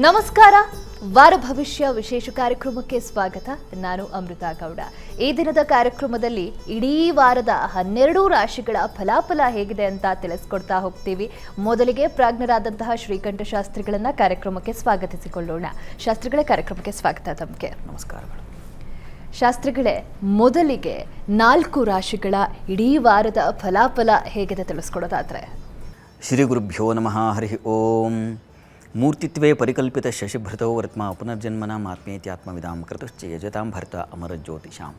ನಮಸ್ಕಾರ. ವಾರ ಭವಿಷ್ಯ ವಿಶೇಷ ಕಾರ್ಯಕ್ರಮಕ್ಕೆ ಸ್ವಾಗತ. ನಾನು ಅಮೃತ ಗೌಡ. ಈ ದಿನದ ಕಾರ್ಯಕ್ರಮದಲ್ಲಿ ಇಡೀ ವಾರದ ಹನ್ನೆರಡು ರಾಶಿಗಳ ಫಲಾಫಲ ಹೇಗಿದೆ ಅಂತ ತಿಳಿಸ್ಕೊಡ್ತಾ ಹೋಗ್ತೀವಿ. ಮೊದಲಿಗೆ ಪ್ರಾಜ್ಞರಾದಂತಹ ಶ್ರೀಕಂಠ ಶಾಸ್ತ್ರಿಗಳನ್ನ ಕಾರ್ಯಕ್ರಮಕ್ಕೆ ಸ್ವಾಗತಿಸಿಕೊಳ್ಳೋಣ. ಶಾಸ್ತ್ರಿಗಳ ಕಾರ್ಯಕ್ರಮಕ್ಕೆ ಸ್ವಾಗತ ತಮಗೆ. ನಮಸ್ಕಾರ ಶಾಸ್ತ್ರಿಗಳೇ ಮೊದಲಿಗೆ ನಾಲ್ಕು ರಾಶಿಗಳ ಇಡೀ ವಾರದ ಫಲಾಫಲ ಹೇಗಿದೆ ತಿಳಿಸ್ಕೊಡೋದಾದ್ರೆ. ಶ್ರೀ ಗುರುಭ್ಯೋ ನಮಃ ಹರಿ ಓಂ. ಮೂರ್ತಿತ್ವೇ ಪರಿಕಲ್ಪಿತ ಶಶಿಭೃತೋ ವರ್ತ್ಮ ಪುನರ್ಜನ್ಮನ ಆತ್ಮೇತ್ಯಾತ್ಮವಿದಾಂ ಕೃತಶ್ಚ ಯಜತಾಂ ಭರ್ತ ಅಮರ ಜ್ಯೋತಿಷಾಂ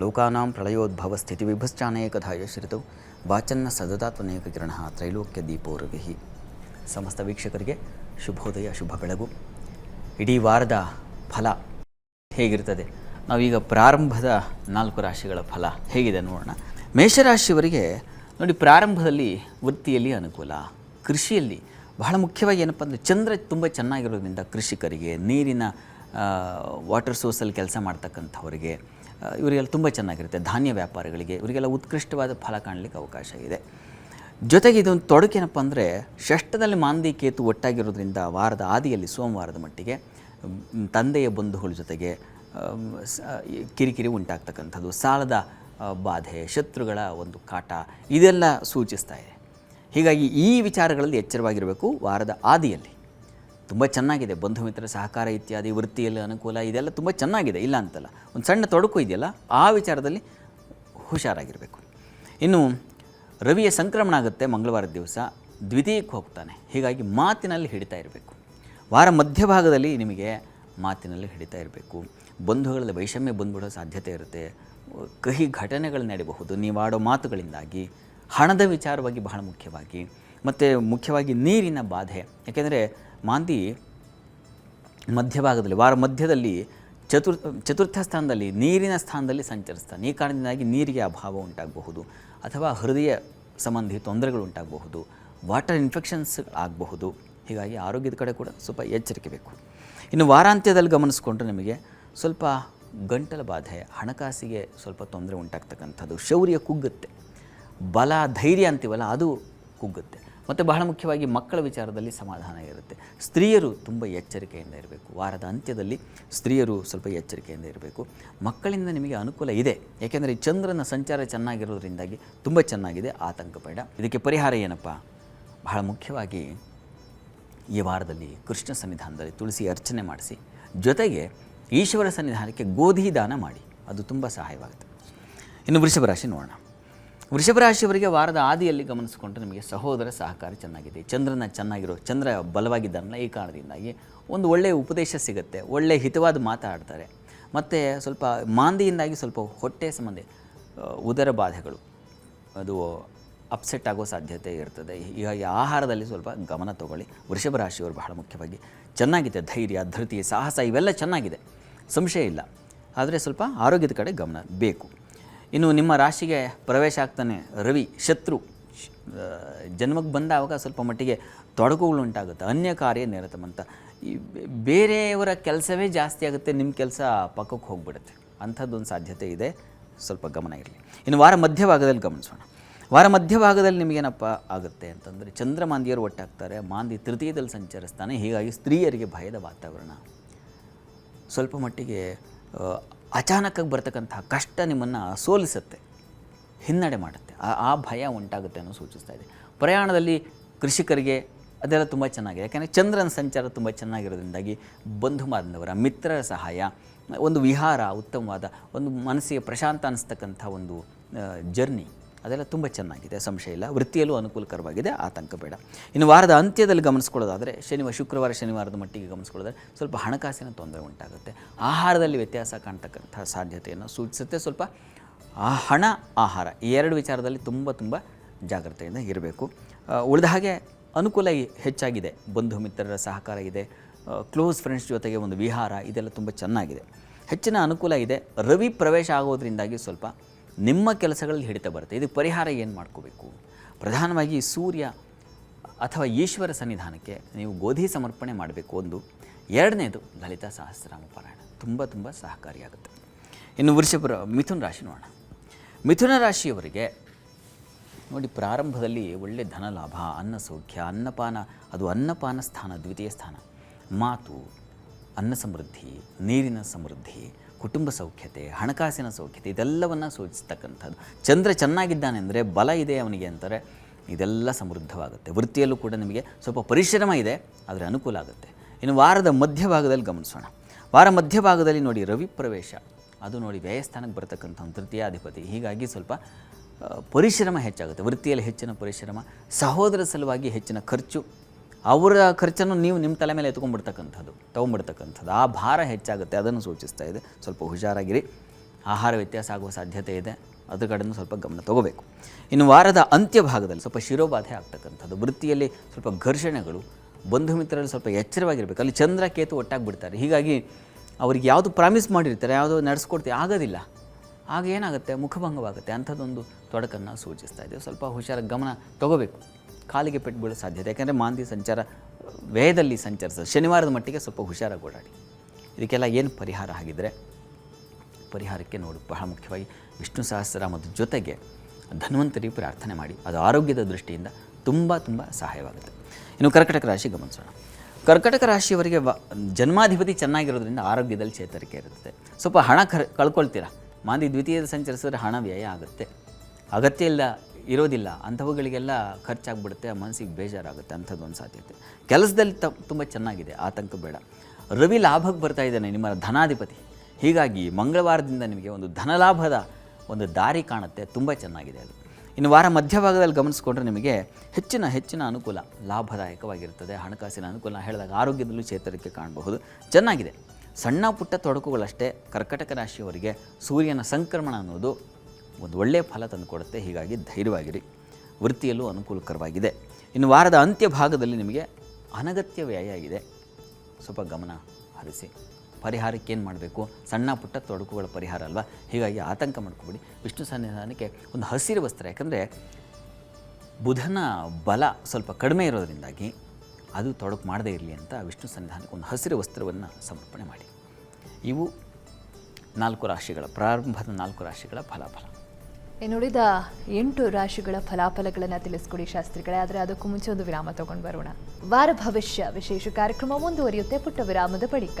ಲೋಕಾನಾಂ ಪ್ರಳಯೋದ್ಭವ ಸ್ಥಿತಿ ವಿಭಶ್ಚಾನೇಕಧಾಯ ಶ್ರಿತೌ. ವಾಚನ್ನ ಸದತಾತ್ಮನೇಕ ಕಿರಣ ತ್ರೈಲೋಕ್ಯ ದೀಪೋರ್ವಿಹಿ ಸಮಸ್ತ ವೀಕ್ಷಕರಿಗೆ ಶುಭೋದಯ ಶುಭ ಬೆಳಗು ಇಡೀ ವಾರದ ಫಲ ಹೇಗಿರ್ತದೆ? ನಾವೀಗ ಪ್ರಾರಂಭದ ನಾಲ್ಕು ರಾಶಿಗಳ ಫಲ ಹೇಗಿದೆ ನೋಡೋಣ. ಮೇಷರಾಶಿಯವರಿಗೆ ನೋಡಿ ಪ್ರಾರಂಭದಲ್ಲಿ ವೃತ್ತಿಯಲ್ಲಿ ಅನುಕೂಲ, ಕೃಷಿಯಲ್ಲಿ ಬಹಳ ಮುಖ್ಯವಾಗಿ ಏನಪ್ಪ ಅಂದರೆ ಚಂದ್ರ ತುಂಬ ಚೆನ್ನಾಗಿರೋದ್ರಿಂದ ಕೃಷಿಕರಿಗೆ, ನೀರಿನ ವಾಟರ್ ಸೋರ್ಸಲ್ಲಿ ಕೆಲಸ ಮಾಡ್ತಕ್ಕಂಥವ್ರಿಗೆ ಇವರಿಗೆಲ್ಲ ತುಂಬ ಚೆನ್ನಾಗಿರುತ್ತೆ. ಧಾನ್ಯ ವ್ಯಾಪಾರಿಗಳಿಗೆ ಇವರಿಗೆಲ್ಲ ಉತ್ಕೃಷ್ಟವಾದ ಫಲ ಕಾಣಲಿಕ್ಕೆ ಅವಕಾಶ ಇದೆ. ಜೊತೆಗೆ ಇದೊಂದು ತೊಡಕೇನಪ್ಪ ಅಂದರೆ ಷಷ್ಠದಲ್ಲಿ ಮಾಂದಿ ಕೇತು ಒಟ್ಟಾಗಿರೋದ್ರಿಂದ ವಾರದ ಆದಿಯಲ್ಲಿ, ಸೋಮವಾರದ ಮಟ್ಟಿಗೆ ತಂದೆಯ ಬಂಧುಗಳ ಜೊತೆಗೆ ಕಿರಿಕಿರಿ ಉಂಟಾಗ್ತಕ್ಕಂಥದ್ದು, ಸಾಲದ ಬಾಧೆ, ಶತ್ರುಗಳ ಒಂದು ಕಾಟ, ಇದೆಲ್ಲ ಸೂಚಿಸ್ತಾ ಇದೆ. ಹೀಗಾಗಿ ಈ ವಿಚಾರಗಳಲ್ಲಿ ಎಚ್ಚರವಾಗಿರಬೇಕು ವಾರದ ಆದಿಯಲ್ಲಿ. ತುಂಬ ಚೆನ್ನಾಗಿದೆ, ಬಂಧು ಮಿತ್ರ ಸಹಕಾರ ಇತ್ಯಾದಿ, ವೃತ್ತಿಯಲ್ಲಿ ಅನುಕೂಲ, ಇದೆಲ್ಲ ತುಂಬ ಚೆನ್ನಾಗಿದೆ, ಇಲ್ಲ ಅಂತಲ್ಲ. ಒಂದು ಸಣ್ಣ ತೊಡಕು ಇದೆಯಲ್ಲ, ಆ ವಿಚಾರದಲ್ಲಿ ಹುಷಾರಾಗಿರಬೇಕು. ಇನ್ನು, ರವಿಯ ಸಂಕ್ರಮಣ ಆಗುತ್ತೆ ಮಂಗಳವಾರದ ದಿವಸ, ದ್ವಿತೀಯಕ್ಕೆ ಹೋಗ್ತಾನೆ. ಹೀಗಾಗಿ ಮಾತಿನಲ್ಲಿ ಹಿಡಿತಾ ಇರಬೇಕು. ವಾರ ಮಧ್ಯಭಾಗದಲ್ಲಿ ನಿಮಗೆ ಮಾತಿನಲ್ಲಿ ಹಿಡಿತಾ ಇರಬೇಕು. ಬಂಧುಗಳಲ್ಲಿ ವೈಷಮ್ಯ ಬಂದ್ಬಿಡೋ ಸಾಧ್ಯತೆ ಇರುತ್ತೆ. ಕಹಿ ಘಟನೆಗಳು ನಡೆಯಬಹುದು ನೀವಾಡೋ ಮಾತುಗಳಿಂದಾಗಿ ಹಣದ ವಿಚಾರವಾಗಿ ಬಹಳ ಮುಖ್ಯವಾಗಿ, ಮತ್ತು ಮುಖ್ಯವಾಗಿ ನೀರಿನ ಬಾಧೆ. ಯಾಕೆಂದರೆ ಮಾಂದಿ ಮಧ್ಯಭಾಗದಲ್ಲಿ, ವಾರ ಮಧ್ಯದಲ್ಲಿ ಚತುರ್, ಚತುರ್ಥ ಸ್ಥಾನದಲ್ಲಿ, ನೀರಿನ ಸ್ಥಾನದಲ್ಲಿ ಸಂಚರಿಸ್ತಾನೆ. ಈ ಕಾರಣದಿಂದಾಗಿ ನೀರಿಗೆ ಅಭಾವ ಉಂಟಾಗಬಹುದು, ಅಥವಾ ಹೃದಯ ಸಂಬಂಧಿ ತೊಂದರೆಗಳು ಉಂಟಾಗಬಹುದು, ವಾಟರ್ ಇನ್ಫೆಕ್ಷನ್ಸ್ ಆಗಬಹುದು. ಹೀಗಾಗಿ ಆರೋಗ್ಯದ ಕಡೆ ಕೂಡ ಸ್ವಲ್ಪ ಎಚ್ಚರಿಕೆ ಬೇಕು. ಇನ್ನು ವಾರಾಂತ್ಯದಲ್ಲಿ ಗಮನಿಸ್ಕೊಂಡ್ರೆ ನಿಮಗೆ ಸ್ವಲ್ಪ ಗಂಟಲ ಬಾಧೆ, ಹಣಕಾಸಿಗೆ ಸ್ವಲ್ಪ ತೊಂದರೆ ಉಂಟಾಗ್ತಕ್ಕಂಥದ್ದು. ಶೌರ್ಯ ಕುಗ್ಗುತ್ತೆ. ಬಲ ಧೈರ್ಯ ಅಂತೀವಲ್ಲ ಅದು ಕುಗ್ಗುತ್ತೆ. ಮತ್ತು ಬಹಳ ಮುಖ್ಯವಾಗಿ ಮಕ್ಕಳ ವಿಚಾರದಲ್ಲಿ ಸಮಾಧಾನ ಇರುತ್ತೆ. ಸ್ತ್ರೀಯರು ತುಂಬ ಎಚ್ಚರಿಕೆಯಿಂದ ಇರಬೇಕು. ವಾರದ ಅಂತ್ಯದಲ್ಲಿ ಸ್ತ್ರೀಯರು ಸ್ವಲ್ಪ ಎಚ್ಚರಿಕೆಯಿಂದ ಇರಬೇಕು. ಮಕ್ಕಳಿಂದ ನಿಮಗೆ ಅನುಕೂಲ ಇದೆ. ಯಾಕೆಂದರೆ ಚಂದ್ರನ ಸಂಚಾರ ಚೆನ್ನಾಗಿರೋದ್ರಿಂದಾಗಿ ತುಂಬ ಚೆನ್ನಾಗಿದೆ ಆತಂಕ ಬೇಡ ಇದಕ್ಕೆ ಪರಿಹಾರ ಏನಪ್ಪ? ಬಹಳ ಮುಖ್ಯವಾಗಿ ಈ ವಾರದಲ್ಲಿ ಕೃಷ್ಣ ಸನ್ನಿಧಾನದಲ್ಲಿ ತುಳಸಿ ಅರ್ಚನೆ ಮಾಡಿಸಿ, ಜೊತೆಗೆ ಈಶ್ವರ ಸನ್ನಿಧಾನಕ್ಕೆ ಗೋಧಿ ದಾನ ಮಾಡಿ. ಅದು ತುಂಬ ಸಹಾಯವಾಗುತ್ತೆ. ಇನ್ನು ವೃಷಭ ರಾಶಿ ನೋಡೋಣ. ವೃಷಭ ರಾಶಿಯವರಿಗೆ ವಾರದ ಆದಿಯಲ್ಲಿ ಗಮನಿಸಿಕೊಂಡ್ರೆ ನಿಮಗೆ ಸಹೋದರ ಸಹಕಾರ ಚೆನ್ನಾಗಿದೆ. ಚಂದ್ರನ ಚೆನ್ನಾಗಿರೋ, ಚಂದ್ರ ಬಲವಾಗಿದ್ದಾನಲ್ಲ, ಈ ಕಾರಣದಿಂದಾಗಿ ಒಂದು ಒಳ್ಳೆಯ ಉಪದೇಶ ಸಿಗುತ್ತೆ. ಒಳ್ಳೆಯ ಹಿತವಾದ ಮಾತಾಡ್ತಾರೆ. ಮತ್ತು ಸ್ವಲ್ಪ ಮಾಂದಿಯಿಂದಾಗಿ ಸ್ವಲ್ಪ ಹೊಟ್ಟೆ ಸಂಬಂಧ ಉದರ ಬಾಧೆಗಳು, ಅದು ಅಪ್ಸೆಟ್ ಆಗೋ ಸಾಧ್ಯತೆ ಇರ್ತದೆ. ಹೀಗಾಗಿ ಆಹಾರದಲ್ಲಿ ಸ್ವಲ್ಪ ಗಮನ ತಗೊಳ್ಳಿ. ವೃಷಭ ರಾಶಿಯವರು ಬಹಳ ಮುಖ್ಯವಾಗಿ ಚೆನ್ನಾಗಿದೆ. ಧೈರ್ಯ, ಧೃತಿ, ಸಾಹಸ ಇವೆಲ್ಲ ಚೆನ್ನಾಗಿದೆ. ಸಂಶಯ ಇಲ್ಲ. ಆದರೆ ಸ್ವಲ್ಪ ಆರೋಗ್ಯದ ಕಡೆ ಗಮನ ಬೇಕು. ಇನ್ನು ನಿಮ್ಮ ರಾಶಿಗೆ ಪ್ರವೇಶ ಆಗ್ತಾನೆ ರವಿ, ಶತ್ರು. ಜನ್ಮಕ್ಕೆ ಬಂದಾಗ ಸ್ವಲ್ಪ ಮಟ್ಟಿಗೆ ತೊಡಕುಗಳು ಉಂಟಾಗುತ್ತೆ, ಅನ್ಯ ಕಾರ್ಯ ನಿರತಮಂತ ಈ ಬೇರೆಯವರ ಕೆಲಸವೇ ಜಾಸ್ತಿ ಆಗುತ್ತೆ, ನಿಮ್ಮ ಕೆಲಸ ಪಕ್ಕಕ್ಕೆ ಹೋಗ್ಬಿಡುತ್ತೆ. ಅಂಥದ್ದೊಂದು ಸಾಧ್ಯತೆ ಇದೆ, ಸ್ವಲ್ಪ ಗಮನ ಇರಲಿ. ಇನ್ನು ವಾರ ಮಧ್ಯಭಾಗದಲ್ಲಿ ಗಮನಿಸೋಣ. ವಾರ ಮಧ್ಯಭಾಗದಲ್ಲಿ ನಿಮಗೇನಪ್ಪ ಆಗುತ್ತೆ ಅಂತಂದರೆ, ಚಂದ್ರಮಾಂದಿಯರು ಒಟ್ಟಾಗ್ತಾರೆ, ಮಾಂದಿ ತೃತೀಯದಲ್ಲಿ ಸಂಚರಿಸ್ತಾನೆ, ಹೀಗಾಗಿ ಸ್ತ್ರೀಯರಿಗೆ ಭಯದ ವಾತಾವರಣ. ಸ್ವಲ್ಪ ಮಟ್ಟಿಗೆ ಅಚಾನಕ್ಕಾಗಿ ಬರ್ತಕ್ಕಂತಹ ಕಷ್ಟ ನಿಮ್ಮನ್ನು ಸೋಲಿಸುತ್ತೆ, ಹಿನ್ನಡೆ ಮಾಡುತ್ತೆ. ಆ ಭಯ ಉಂಟಾಗುತ್ತೆ ಅನ್ನೋ ಸೂಚಿಸ್ತಾ ಇದೆ. ಪ್ರಯಾಣದಲ್ಲಿ ಕೃಷಿಕರಿಗೆ ಅದೆಲ್ಲ ತುಂಬ ಚೆನ್ನಾಗಿದೆ. ಯಾಕೆಂದರೆ ಚಂದ್ರನ ಸಂಚಾರ ತುಂಬ ಚೆನ್ನಾಗಿರೋದ್ರಿಂದಾಗಿ ಬಂಧು ಬಾಂಧವರ ಮಿತ್ರರ ಸಹಾಯ, ಒಂದು ವಿಹಾರ, ಉತ್ತಮವಾದ, ಒಂದು ಮನಸ್ಸಿಗೆ ಪ್ರಶಾಂತ ಅನ್ನಿಸ್ತಕ್ಕಂಥ ಒಂದು ಜರ್ನಿ ಅದೆಲ್ಲ ತುಂಬ ಚೆನ್ನಾಗಿದೆ, ಸಂಶಯ ಇಲ್ಲ. ವೃತ್ತಿಯಲ್ಲೂ ಅನುಕೂಲಕರವಾಗಿದೆ, ಆತಂಕ ಬೇಡ. ಇನ್ನು ವಾರದ ಅಂತ್ಯದಲ್ಲಿ ಗಮನಿಸ್ಕೊಳ್ಳೋದಾದರೆ, ಶನಿವಾರ, ಶುಕ್ರವಾರ, ಶನಿವಾರದ ಮಟ್ಟಿಗೆ ಗಮನಿಸ್ಕೊಳ್ಳೋದ್ರೆ ಸ್ವಲ್ಪ ಹಣಕಾಸಿನ ತೊಂದರೆ ಉಂಟಾಗುತ್ತೆ. ಆಹಾರದಲ್ಲಿ ವ್ಯತ್ಯಾಸ ಕಾಣ್ತಕ್ಕಂಥ ಸಾಧ್ಯತೆಯನ್ನು ಸೂಚಿಸುತ್ತೆ. ಸ್ವಲ್ಪ ಆ ಹಣ, ಆಹಾರ, ಈ ಎರಡು ವಿಚಾರದಲ್ಲಿ ತುಂಬ ತುಂಬ ಜಾಗ್ರತೆಯಿಂದ ಇರಬೇಕು. ಉಳಿದ ಹಾಗೆ ಅನುಕೂಲ ಹೆಚ್ಚಾಗಿದೆ. ಬಂಧು ಮಿತ್ರರ ಸಹಕಾರ ಇದೆ. ಕ್ಲೋಸ್ ಫ್ರೆಂಡ್ಸ್ ಜೊತೆಗೆ ಒಂದು ವಿಹಾರ, ಇದೆಲ್ಲ ತುಂಬ ಚೆನ್ನಾಗಿದೆ. ಹೆಚ್ಚಿನ ಅನುಕೂಲ ಇದೆ. ರವಿ ಪ್ರವೇಶ ಆಗೋದ್ರಿಂದಾಗಿ ಸ್ವಲ್ಪ ನಿಮ್ಮ ಕೆಲಸಗಳಲ್ಲಿ ಹಿಡಿತ ಬರುತ್ತೆ. ಇದಕ್ಕೆ ಪರಿಹಾರ ಏನು ಮಾಡ್ಕೋಬೇಕು? ಪ್ರಧಾನವಾಗಿ ಸೂರ್ಯ ಅಥವಾ ಈಶ್ವರ ಸನ್ನಿಧಾನಕ್ಕೆ ನೀವು ಗೋಧಿ ಸಮರ್ಪಣೆ ಮಾಡಬೇಕು ಒಂದು. ಎರಡನೇದು ಲಲಿತಾ ಸಹಸ್ರನಾಮ ಪಾರಾಯಣ. ತುಂಬ ತುಂಬ ಸಹಕಾರಿಯಾಗುತ್ತೆ. ಇನ್ನು ವೃಷಭ ಮಿಥುನ ರಾಶಿ ನೋಡೋಣ. ಮಿಥುನ ರಾಶಿಯವರಿಗೆ ನೋಡಿ ಪ್ರಾರಂಭದಲ್ಲಿ ಒಳ್ಳೆ ಧನ ಲಾಭ, ಅನ್ನ ಸೌಖ್ಯ, ಅನ್ನಪಾನ, ಅದು ಅನ್ನಪಾನ ಸ್ಥಾನ, ದ್ವಿತೀಯ ಸ್ಥಾನ. ಮಾತು, ಅನ್ನ ಸಮೃದ್ಧಿ, ನೀರಿನ ಸಮೃದ್ಧಿ ಕುಟುಂಬ ಸೌಖ್ಯತೆ, ಹಣಕಾಸಿನ ಸೌಖ್ಯತೆ, ಇದೆಲ್ಲವನ್ನು ಸೂಚಿಸ್ತಕ್ಕಂಥದ್ದು. ಚಂದ್ರ ಚೆನ್ನಾಗಿದ್ದಾನೆ ಅಂದರೆ ಬಲ ಇದೆ ಅವನಿಗೆ ಅಂತಾರೆ, ಇದೆಲ್ಲ ಸಮೃದ್ಧವಾಗುತ್ತೆ. ವೃತ್ತಿಯಲ್ಲೂ ಕೂಡ ನಿಮಗೆ ಸ್ವಲ್ಪ ಪರಿಶ್ರಮ ಇದೆ, ಆದರೆ ಅನುಕೂಲ ಆಗುತ್ತೆ. ಇನ್ನು ವಾರದ ಮಧ್ಯಭಾಗದಲ್ಲಿ ಗಮನಿಸೋಣ. ವಾರ ಮಧ್ಯಭಾಗದಲ್ಲಿ ನೋಡಿ ರವಿ ಪ್ರವೇಶ. ಅದು ನೋಡಿ ವ್ಯಯಸ್ಥಾನಕ್ಕೆ ಬರತಕ್ಕಂಥ ಒಂದು ತೃತೀಯಾಧಿಪತಿ. ಹೀಗಾಗಿ ಸ್ವಲ್ಪ ಪರಿಶ್ರಮ ಹೆಚ್ಚಾಗುತ್ತೆ. ವೃತ್ತಿಯಲ್ಲಿ ಹೆಚ್ಚಿನ ಪರಿಶ್ರಮ, ಸಹೋದರ ಸಲುವಾಗಿ ಹೆಚ್ಚಿನ ಖರ್ಚು. ಅವರ ಖರ್ಚನ್ನು ನೀವು ನಿಮ್ಮ ತಲೆ ಮೇಲೆ ಎತ್ಕೊಂಡ್ಬಿಡ್ತಕ್ಕಂಥದ್ದು, ತೊಗೊಂಡ್ಬಿಡ್ತಕ್ಕಂಥದ್ದು. ಆ ಭಾರ ಹೆಚ್ಚಾಗುತ್ತೆ, ಅದನ್ನು ಸೂಚಿಸ್ತಾ ಇದೆ. ಸ್ವಲ್ಪ ಹುಷಾರಾಗಿರಿ. ಆಹಾರ ವ್ಯತ್ಯಾಸ ಆಗುವ ಸಾಧ್ಯತೆ ಇದೆ. ಅದ್ರ ಕಡೆಯೂ ಸ್ವಲ್ಪ ಗಮನ ತಗೋಬೇಕು. ಇನ್ನು ವಾರದ ಅಂತ್ಯ ಭಾಗದಲ್ಲಿ ಸ್ವಲ್ಪ ಶಿರೋಬಾಧೆ ಆಗ್ತಕ್ಕಂಥದ್ದು. ವೃತ್ತಿಯಲ್ಲಿ ಸ್ವಲ್ಪ ಘರ್ಷಣೆಗಳು, ಬಂಧು ಮಿತ್ರರಲ್ಲಿ ಸ್ವಲ್ಪ ಎಚ್ಚರವಾಗಿರಬೇಕು. ಅಲ್ಲಿ ಚಂದ್ರ ಕೇತು ಒಟ್ಟಾಗಿ ಬಿಡ್ತಾರೆ ಹೀಗಾಗಿ ಅವ್ರಿಗೆ ಯಾವುದು ಪ್ರಾಮಿಸ್ ಮಾಡಿರ್ತಾರೆ, ಯಾವುದು ನಡೆಸ್ಕೊಡ್ತೀವಿ ಆಗೋದಿಲ್ಲ. ಆಗ ಏನಾಗುತ್ತೆ ಮುಖಭಂಗವಾಗುತ್ತೆ? ಅಂಥದ್ದೊಂದು ತೊಡಕನ್ನು ಸೂಚಿಸ್ತಾ ಇದೆ. ಸ್ವಲ್ಪ ಹುಷಾರಾಗಿ ಗಮನ ತಗೋಬೇಕು. ಕಾಲಿಗೆ ಪೆಟ್ಟು ಬೀಳೋ ಸಾಧ್ಯತೆ, ಯಾಕೆಂದರೆ ಮಾಂದಿ ಸಂಚಾರ, ವ್ಯಯದಲ್ಲಿ ಸಂಚರಿಸೋದು. ಶನಿವಾರದ ಮಟ್ಟಿಗೆ ಸ್ವಲ್ಪ ಹುಷಾರಾಗಿ ಓಡಾಡಿ ಇದಕ್ಕೆಲ್ಲ ಏನು ಪರಿಹಾರ ಆಗಿದ್ದರೆ ಪರಿಹಾರಕ್ಕೆ ನೋಡು. ಬಹಳ ಮುಖ್ಯವಾಗಿ ವಿಷ್ಣು ಸಹಸ್ರನಾಮದ ಜೊತೆಗೆ ಧನ್ವಂತರಿ ಪ್ರಾರ್ಥನೆ ಮಾಡಿ. ಅದು ಆರೋಗ್ಯದ ದೃಷ್ಟಿಯಿಂದ ತುಂಬ ತುಂಬ ಸಹಾಯವಾಗುತ್ತೆ. ಇನ್ನು ಕರ್ಕಟಕ ರಾಶಿ ಗಮನಿಸೋಣ. ಕರ್ಕಟಕ ರಾಶಿಯವರಿಗೆ ವ, ಜನ್ಮಾಧಿಪತಿ ಚೆನ್ನಾಗಿರೋದ್ರಿಂದ ಆರೋಗ್ಯದಲ್ಲಿ ಚೇತರಿಕೆ ಇರುತ್ತದೆ ಸ್ವಲ್ಪ ಹಣ ಕರ್, ಕಳ್ಕೊಳ್ತೀರಾ? ಮಾಂದಿ ದ್ವಿತೀಯದ ಸಂಚರಿಸಿದ್ರೆ ಹಣ ವ್ಯಯ ಆಗುತ್ತೆ. ಅಗತ್ಯ ಇಲ್ಲ, ಇರೋದಿಲ್ಲ, ಅಂಥವುಗಳಿಗೆಲ್ಲ ಖರ್ಚಾಗ್ಬಿಡುತ್ತೆ ಮನಸ್ಸಿಗೆ ಬೇಜಾರಾಗುತ್ತೆ ಅಂಥದ್ದೊಂದು ಸಾಧ್ಯತೆ. ಕೆಲಸದಲ್ಲಿ ತ, ತುಂಬ ಚೆನ್ನಾಗಿದೆ, ಆತಂಕ ಬೇಡ. ರವಿ ಲಾಭಕ್ಕೆ ಬರ್ತಾ ಇದ್ದಾನೆ, ನಿಮ್ಮ ಧನಾಧಿಪತಿ. ಹೀಗಾಗಿ ಮಂಗಳವಾರದಿಂದ ನಿಮಗೆ ಒಂದು ಧನಲಾಭದ ಒಂದು ದಾರಿ ಕಾಣುತ್ತೆ, ತುಂಬ ಚೆನ್ನಾಗಿದೆ ಅದು. ಇನ್ನು ವಾರ ಮಧ್ಯಭಾಗದಲ್ಲಿ ಗಮನಿಸ್ಕೊಂಡ್ರೆ ನಿಮಗೆ ಹೆಚ್ಚಿನ ಹೆಚ್ಚಿನ ಅನುಕೂಲ, ಲಾಭದಾಯಕವಾಗಿರ್ತದೆ, ಹಣಕಾಸಿನ ಅನುಕೂಲ, ಹೇಳಿದಾಗ ಆರೋಗ್ಯದಲ್ಲೂ ಚೇತರಿಕೆ ಕಾಣಬಹುದು, ಚೆನ್ನಾಗಿದೆ. ಸಣ್ಣ ಪುಟ್ಟ ತೊಡಕುಗಳಷ್ಟೇ ಕರ್ಕಟಕ ರಾಶಿಯವರಿಗೆ ಸೂರ್ಯನ ಸಂಕ್ರಮಣ ಅನ್ನೋದು ಒಂದು ಒಳ್ಳೆಯ ಫಲ ತಂದುಕೊಡುತ್ತೆ ಹೀಗಾಗಿ ಧೈರ್ಯವಾಗಿರಿ. ವೃತ್ತಿಯಲ್ಲೂ ಅನುಕೂಲಕರವಾಗಿದೆ. ಇನ್ನು ವಾರದ ಅಂತ್ಯ ಭಾಗದಲ್ಲಿ ನಿಮಗೆ ಅನಗತ್ಯ ವ್ಯಯ ಇದೆ. ಸ್ವಲ್ಪ ಗಮನ ಹರಿಸಿ. ಪರಿಹಾರಕ್ಕೆ ಏನು ಮಾಡಬೇಕು? ಸಣ್ಣ ಪುಟ್ಟ ತೊಡಕುಗಳ ಪರಿಹಾರ ಅಲ್ವಾ? ಹೀಗಾಗಿ ಆತಂಕ ಮಾಡ್ಕೊಬಿಡಿ. ವಿಷ್ಣು ಸನ್ನಿಧಾನಕ್ಕೆ ಒಂದು ಹಸಿರು ವಸ್ತ್ರ. ಯಾಕಂದರೆ ಬುಧನ ಬಲ ಸ್ವಲ್ಪ ಕಡಿಮೆ ಇರೋದರಿಂದಾಗಿ ಅದು ತೊಡಕು ಮಾಡದೇ ಇರಲಿ ಅಂತ ವಿಷ್ಣು ಸನ್ನಿಧಾನಕ್ಕೆ ಒಂದು ಹಸಿರು ವಸ್ತ್ರವನ್ನು ಸಮರ್ಪಣೆ ಮಾಡಿ. ಇವು ನಾಲ್ಕು ರಾಶಿಗಳ, ಪ್ರಾರಂಭದ ನಾಲ್ಕು ರಾಶಿಗಳ ಫಲಾಫಲ. ಇನ್ನುಳಿದ ಎಂಟು ರಾಶಿಗಳ ಫಲಾಫಲಗಳನ್ನು ತಿಳಿಸ್ಕೊಡಿ ಶಾಸ್ತ್ರಿಗಳೇ, ಆದರೆ ಅದಕ್ಕೂ ಮುಂಚೆ ಒಂದು ವಿರಾಮ ತಗೊಂಡು ಬರೋಣ. ವಾರ ಭವಿಷ್ಯ ವಿಶೇಷ ಕಾರ್ಯಕ್ರಮ ಮುಂದುವರಿಯುತ್ತೆ ಪುಟ್ಟ ವಿರಾಮದ ಬಳಿಕ.